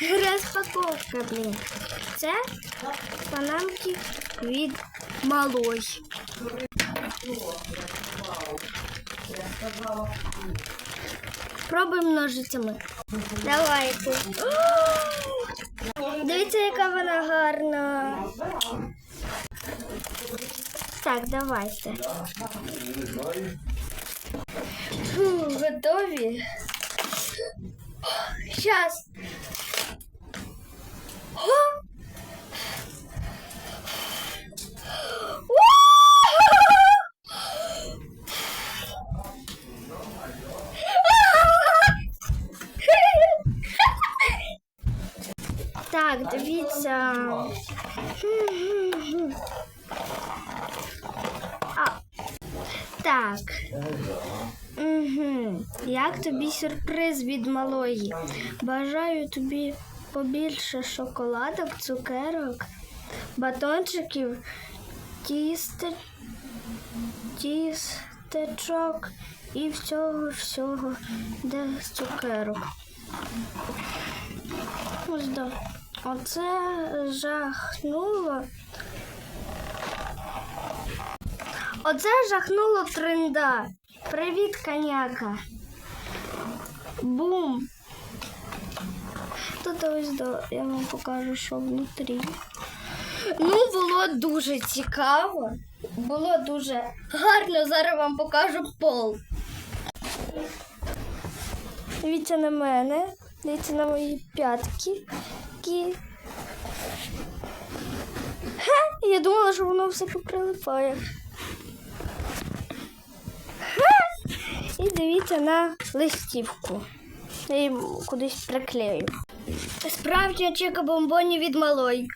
Розпаковка, блін. Це панамки від малой. Пробуємо ножицями. Давайте. Дивіться, яка вона гарна. Так, давайте. Фу, готові? Сейчас. Так, дивіться. А, так. Угу. Як тобі сюрприз від малої? Бажаю тобі побільше шоколадок, цукерок, батончиків, тісте, тістечок і всього всього де цукерок. Ось да. Оце жахнуло. Оце жахнуло тренда. Привіт, коняка. Бум. Тут ось до, я вам покажу, що внутрі. Ну, було дуже цікаво. Було дуже гарно. Зараз вам покажу пол. Дивіться на мене. Дивіться на мої п'ятки. Кі. Ха, я думала, що воно все поприлипає. Ха! І дивіться на листівку. Я її кудись приклею. Справді чека бомбоні від малої.